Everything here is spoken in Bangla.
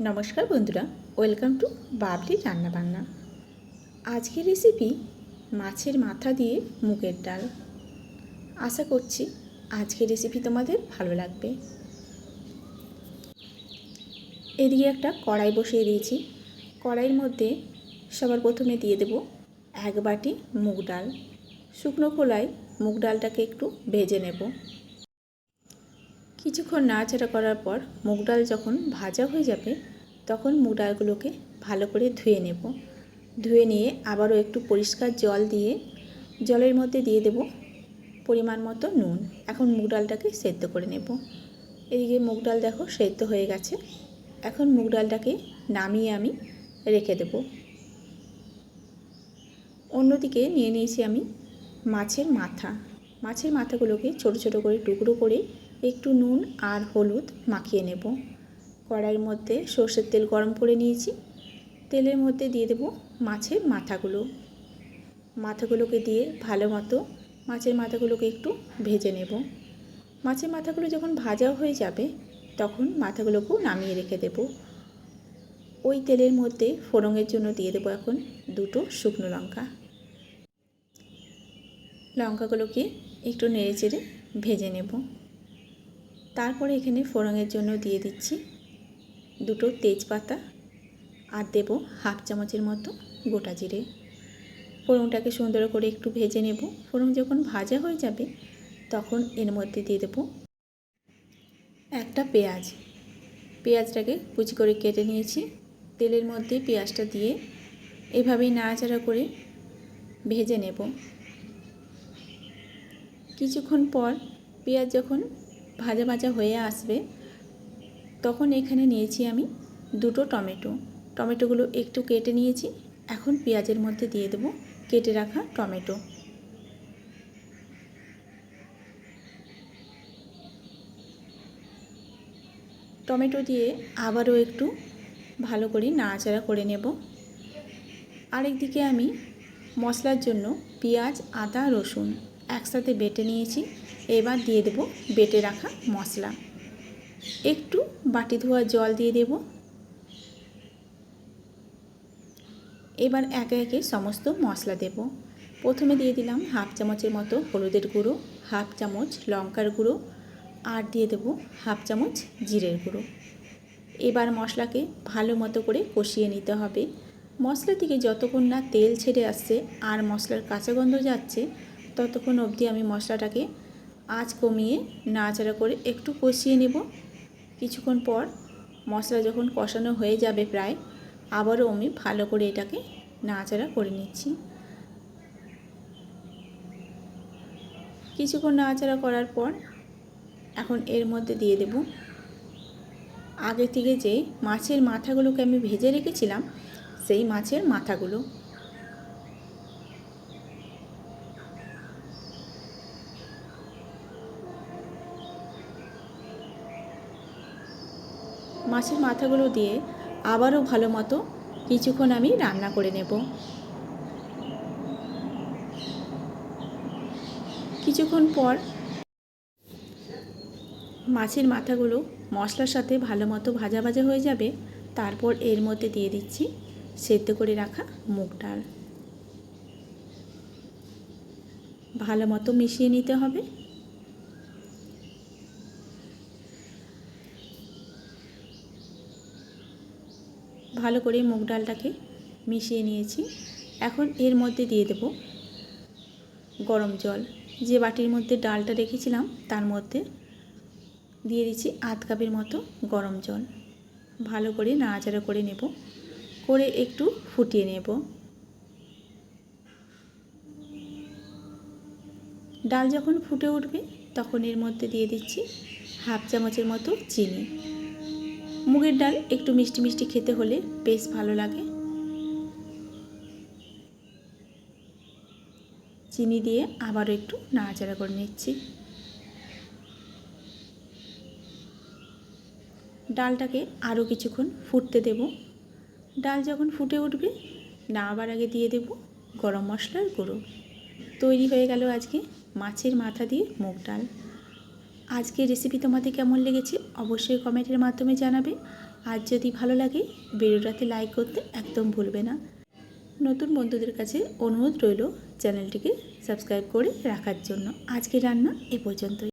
নমস্কার বন্ধুরা, ওয়েলকাম টু বাবলি রান্নাবান্না। আজকের রেসিপি মাছের মাথা দিয়ে মুগের ডাল। আশা করছি আজকের রেসিপি তোমাদের ভালো লাগবে। এদিকে একটা কড়াই বসিয়ে দিয়েছি। কড়াইয়ের মধ্যে সবার প্রথমে দিয়ে দেব এক বাটি মুগ ডাল। শুকনো খোলায় মুগ ডালটাকে একটু ভেজে নেব। কিছুক্ষণ নাড়াচাড়া করার পর মুগ ডাল যখন ভাজা হয়ে যাবে, তখন মুগ ডালগুলোকে ভালো করে ধুয়ে নেব। ধুয়ে নিয়ে আবারও একটু পরিষ্কার জল দিয়ে, জলের মধ্যে দিয়ে দেব পরিমাণ মতো নুন। এখন মুগ ডালটাকে সেদ্ধ করে নেব। এদিকে মুগ ডাল দেখো সেদ্ধ হয়ে গেছে। এখন মুগ ডালটাকে নামিয়ে আমি রেখে দেব। অন্যদিকে নিয়ে নিয়েছি আমি মাছের মাথা। মাছের মাথাগুলোকে ছোট ছোট করে টুকরো করে একটু নুন আর হলুদ মাখিয়ে নেব। কড়াইয়ের মধ্যে সর্ষের তেল গরম করে নিয়েছি। তেলের মধ্যে দিয়ে দেব মাছের মাথাগুলো। মাথাগুলোকে দিয়ে ভালো মতো মাছের মাথাগুলোকে একটু ভেজে নেব। মাছের মাথাগুলো যখন ভাজা হয়ে যাবে, তখন মাথাগুলোকেও নামিয়ে রেখে দেব। ওই তেলের মধ্যে ফোড়নের জন্য দিয়ে দেবো এখন দুটো শুকনো লঙ্কা। লঙ্কাগুলোকে একটু নেড়ে চেড়ে ভেজে নেব। তারপরে এখানে ফোড়নের জন্য দিয়ে দিচ্ছি দুটো তেজপাতা আর দেব হাফ চামচের মতো গোটা জিরে। ফোড়নটাকে সুন্দর করে একটু ভেজে নেব। ফোড়ন যখন ভাজা হয়ে যাবে, তখন এর মধ্যে দিয়ে দেব একটা পেঁয়াজ। পেঁয়াজটাকে কুচি করে কেটে নিয়েছি। তেলের মধ্যে পেঁয়াজটা দিয়ে এভাবেই নাড়াচাড়া করে ভেজে নেব। কিছুক্ষণ পর পেঁয়াজ যখন ভাজা ভাজা হয়ে আসবে, তখন এখানে নিয়েছি আমি দুটো টমেটো। টমেটোগুলো একটু কেটে নিয়েছি, এখন পেঁয়াজের মধ্যে দিয়ে দেবো কেটে রাখা টমেটো। টমেটো দিয়ে আবারও একটু ভালো করে নাড়াচাড়া করে নেব। আরেকদিকে আমি মশলার জন্য পেঁয়াজ, আদা, রসুন একসাথে বেটে নিয়েছি। এবার দিয়ে দেব বেটে রাখা মশলা। একটু বাটি ধোয়া জল দিয়ে দেব। এবার একে একে সমস্ত মশলা দেব। প্রথমে দিয়ে দিলাম হাফ চামচের মতো হলুদের গুঁড়ো, হাফ চামচ লঙ্কার গুঁড়ো, আর দিয়ে দেব হাফ চামচ জিরের গুঁড়ো। এবার মশলাকে ভালো মতো করে কষিয়ে নিতে হবে। মশলা থেকে যতক্ষণ না তেল ছেড়ে আসছে আর মশলার কাঁচা গন্ধ যাচ্ছে, ততক্ষণ অবধি আমি মশলাটাকে আঁচ কমিয়ে নাড়াচাড়া করে একটু কষিয়ে নেব। কিছুক্ষণ পর মশলা যখন কষানো হয়ে যাবে প্রায়, আবারও আমি ভালো করে এটাকে নাড়াচাড়া করে নিচ্ছি। কিছুক্ষণ নাড়াচাড়া করার পর এখন এর মধ্যে দিয়ে দেব। আগে থেকে যে মাছের মাথাগুলোকে আমি ভেজে রেখেছিলাম, সেই মাছের মাথাগুলো। মাছের মাথাগুলো দিয়ে আবারও ভালো মতো কিছুক্ষণ আমি রান্না করে নেব। কিছুক্ষণ পর মাছের মাথাগুলো মশলার সাথে ভালো মতো ভাজা ভাজা হয়ে যাবে, তারপর এর মধ্যে দিয়ে দিচ্ছি সেদ্ধ করে রাখা মুগ ডাল। ভালো মতো মিশিয়ে নিতে হবে। ভালো করে মুগ ডালটাকে মিশিয়ে নিয়েছি। এখন এর মধ্যে দিয়ে দেব গরম জল। যে বাটির মধ্যে ডালটা রেখেছিলাম, তার মধ্যে দিয়ে দিচ্ছি আধ কাপের মতো গরম জল। ভালো করে নাড়াচাড়া করে নেব, করে একটু ফুটিয়ে নেব। ডাল যখন ফুটে উঠবে, তখন এর মধ্যে দিয়ে দিচ্ছি হাফ চামচের মতো চিনি। মুগের ডাল একটু মিষ্টি মিষ্টি খেতে হলে বেশ ভালো লাগে। চিনি দিয়ে আবারও একটু নাড়াচাড়া করে নিচ্ছি। ডালটাকে আরও কিছুক্ষণ ফুটতে দেব। ডাল যখন ফুটে উঠবে, নামাবার আগে দিয়ে দেব গরম মশলার গুঁড়ো। তৈরি হয়ে গেল আজকে মাছের মাথা দিয়ে মুগ ডাল। আজকের রেসিপি তোমাদের কেমন লেগেছে অবশ্যই কমেন্টের মাধ্যমে জানাবে। আর যদি ভালো লাগে, ভিডিওটাতে লাইক করতে একদম ভুলবে না। নতুন বন্ধুদের কাছে অনুরোধ রইল চ্যানেলটিকে সাবস্ক্রাইব করে রাখার জন্য। আজকে রান্না এ পর্যন্তই।